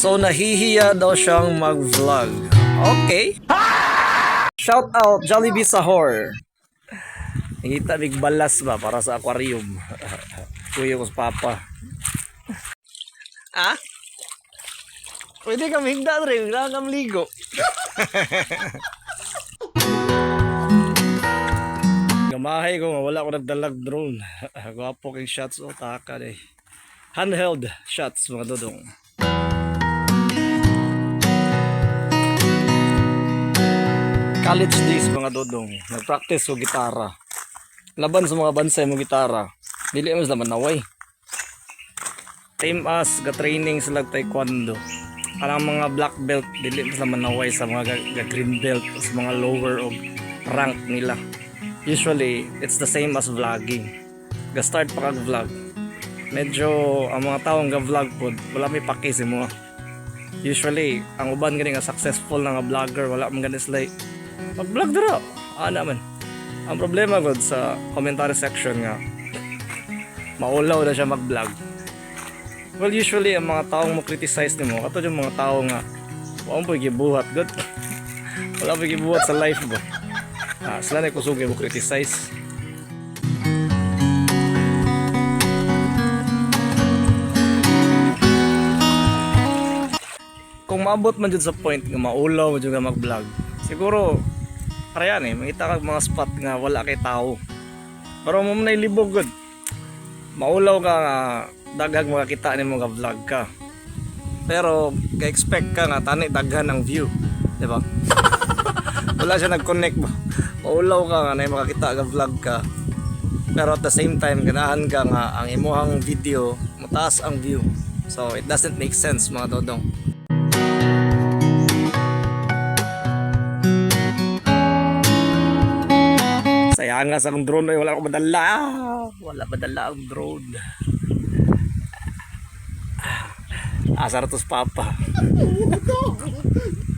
So nahihiya daw siyang mag-vlog. Okay. Shout out Jollibee Sahor. Nakita big balas ba para sa aquarium. Kuya ko sa papa. Ah? Pwede kami higda rin, wala kang ligo. Gamahay ko nga wala ko nagdalag drone. Gwapo kay shots o taka eh. Handheld shots mga dodong. College days mga dodong. Nag-practice ko gitara. Laban sa mga bansay mo gitara. Dili mo sila manaway. Same as ga training sila taekwondo. Parang mga black belt dili mo sila manaway sa mga ga, green belt sa mga lower of rank nila. Usually, it's the same as vlogging. Ga start pa kag vlog. Medyo ang mga taong ga vlog pod wala may paki si mo. Usually, ang uban gani nga successful na nga vlogger wala man gani sila mag-vlog dira. Ana man. Ang problema gud sa commentary section nga maulaw na siya mag-vlog. Well, usually ang mga taong mo criticize nimo, ato yung mga tao nga wala mo gibuhat gud. wala mo gibuhat sa life ba. Ah, sila na kusog mo criticize. Kung maabot man jud sa point nga maulaw jud nga mag-vlog, siguro para yan eh, makita kag mga spot nga wala kay tao. Pero mo na libog gud. Maulaw ka nga daghang makakita nimo nga vlog ka. Pero ka-expect ka nga tani daghan ang view, di ba? wala siya nag-connect ba. Maulaw ka nga na makakita nga vlog ka. Pero at the same time ganahan ka nga ang imuhang video mataas ang view. So it doesn't make sense mga dodong. Sayang nga sa akong drone ay wala akong madala. Wala madala ang drone. Asar tos papa.